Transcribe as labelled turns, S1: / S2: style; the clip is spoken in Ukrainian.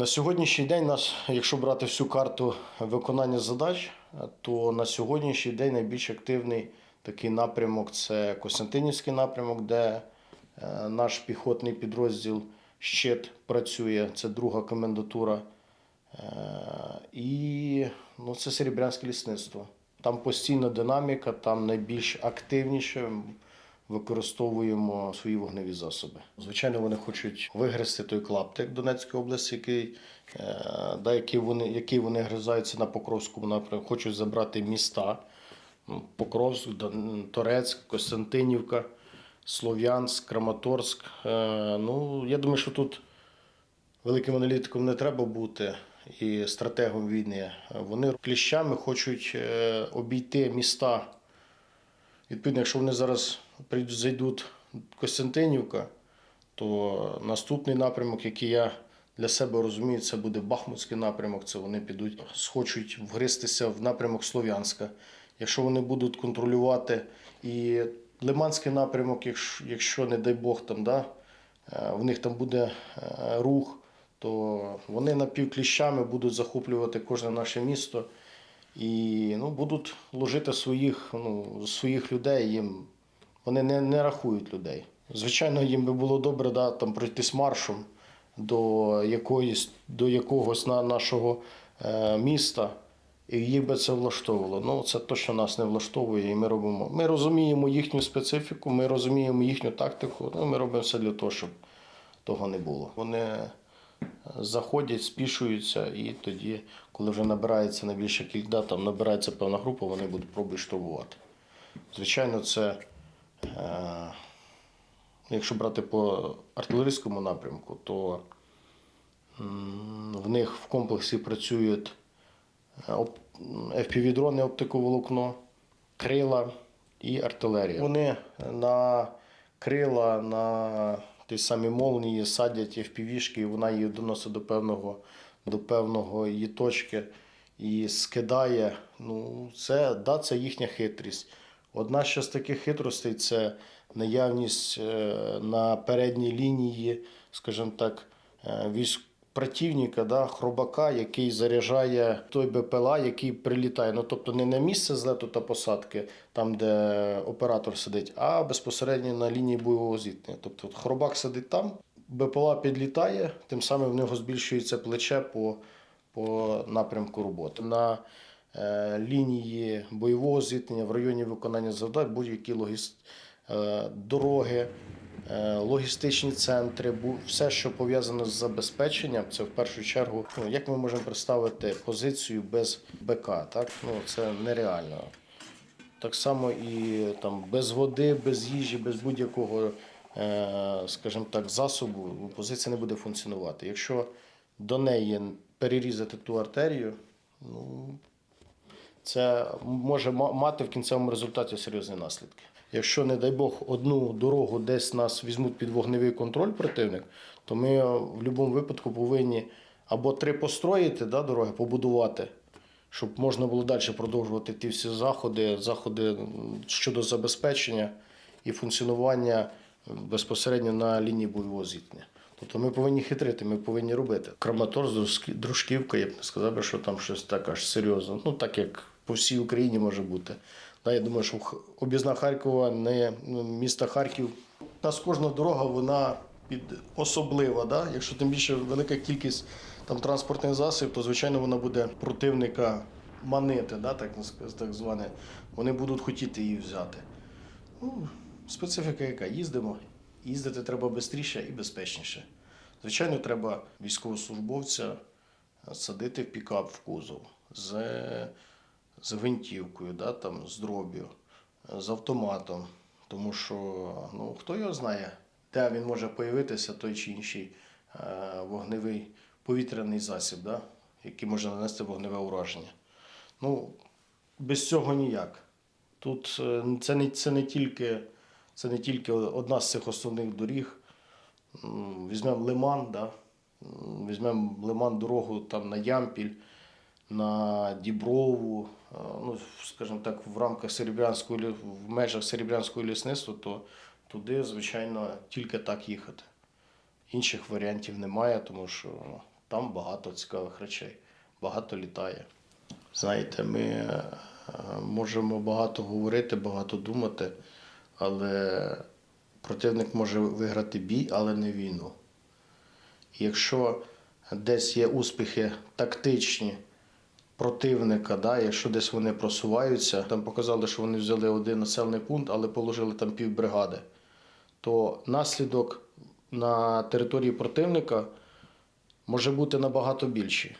S1: На сьогоднішній день нас, якщо брати всю карту виконання задач, то на сьогоднішній день найбільш активний такий напрямок це Костянтинівський напрямок, де е, наш піхотний підрозділ Щит працює, це друга комендатура. Е, І ну, це Серебрянське лісництво. Там постійна динаміка, там найбільш активніше використовуємо свої вогневі засоби. Звичайно, вони хочуть вигризти той клаптик Донецької області, який, е, да, який, вони, який вони гризаються на Покровському напрямку, хочуть забрати міста. Ну, Покровськ, Торецьк, Костянтинівка, Слов'янськ, Краматорськ. Е, Ну, я думаю, що тут великим аналітиком не треба бути і стратегом війни. Вони кліщами хочуть е, обійти міста. Відповідно, якщо вони зараз зайдуть Костянтинівка, то наступний напрямок, який я для себе розумію, це буде Бахмутський напрямок. Це вони підуть, схочуть вгристися в напрямок Слов'янська. Якщо вони будуть контролювати і Лиманський напрямок, якщо, якщо не дай Бог, там, да, е, в них там буде е, рух, то вони напівкліщами будуть захоплювати кожне наше місто і ну, будуть ложити своїх, ну, своїх людей. Їм, вони не, не рахують людей. Звичайно, їм би було добре да, там, пройтись маршем до, якоїсь, до якогось на, нашого е, міста, і їх би це влаштовувало. Ну, це точно нас не влаштовує, і ми робимо. Ми розуміємо їхню специфіку, ми розуміємо їхню тактику, ну, ми робимо все для того, щоб того не було. Вони заходять, спішуються, і тоді, коли вже набирається найбільша кілька, там набирається певна група, вони будуть пробувати штурмувати. Звичайно, це, е, якщо брати по артилерійському напрямку, то в них в комплексі працюють е, FPV-дрони, оптиковолокно, крила і артилерія. Вони на крила, на ті самі молнії садять FPV-шки, і вона її доносить до певного, до певного її точки і скидає. Ну, це, да, це їхня хитрість. Одна ще з таких хитростей це наявність е, на передній лінії, скажімо так, е, військ противника, да, хробака, який заряджає той БПЛА, який прилітає. Ну, тобто не на місце злету та посадки, там, де оператор сидить, а безпосередньо на лінії бойового зіткнення. Тобто хробак сидить там, БПЛА підлітає, тим самим в нього збільшується плече по, по напрямку роботи. На е, лінії бойового зіткнення в районі виконання завдань будь-які логіст... е, дороги, логістичні центри, все, що пов'язано з забезпеченням, це в першу чергу, ну, як ми можемо представити позицію без БК, так? Ну, це нереально. Так само і там без води, без їжі, без будь-якого, е, скажімо так, засобу позиція не буде функціонувати. Якщо до неї перерізати ту артерію, ну це може мати в кінцевому результаті серйозні наслідки. Якщо, не дай Бог, одну дорогу десь нас візьмуть під вогневий контроль противник, то ми е, в будь-якому випадку повинні або три построїти да, дороги, побудувати, щоб можна було далі продовжувати ті всі заходи, заходи щодо забезпечення і функціонування безпосередньо на лінії бойового зіткнення. Тобто ми повинні хитрити, ми повинні робити. Краматорськ, Дружки- Дружківка, я б не сказав, що там щось так аж серйозно. Ну так як по всій Україні може бути. Я думаю, що об'їзна Харкова, не ну, міста Харків. У нас кожна дорога, вона під особлива. Да? Якщо тим більше велика кількість там транспортних засобів, то звичайно вона буде противника манити, да, так, так зване. Вони будуть хотіти її взяти. Ну, специфіка яка? Їздимо. Їздити треба швидше і безпечніше. Звичайно, треба військовослужбовця садити в пікап в кузов з, з гвинтівкою, да, там, з дроб'ю, з автоматом. Тому що ну, хто його знає, де він може появитися, той чи інший е, вогневий повітряний засіб, да, який може нанести вогневе ураження. Ну, без цього ніяк. Тут е, це не, це не тільки, це не тільки одна з цих основних доріг. Візьмемо Лиман, да? Візьмемо Лиман дорогу там на Ямпіль, на Діброву, е, ну, скажімо так, в рамках Серебрянської, в межах Серебрянського лісництва, то туди, звичайно, тільки так їхати. Інших варіантів немає, тому що Там багато цікавих речей, багато літає. Знаєте, ми е, можемо багато говорити, багато думати, але противник може виграти бій, але не війну. Якщо десь є успіхи тактичні противника, да, якщо десь вони просуваються, там показали, що вони взяли один населений пункт, але положили там півбригади, то наслідок на території противника може бути набагато більший.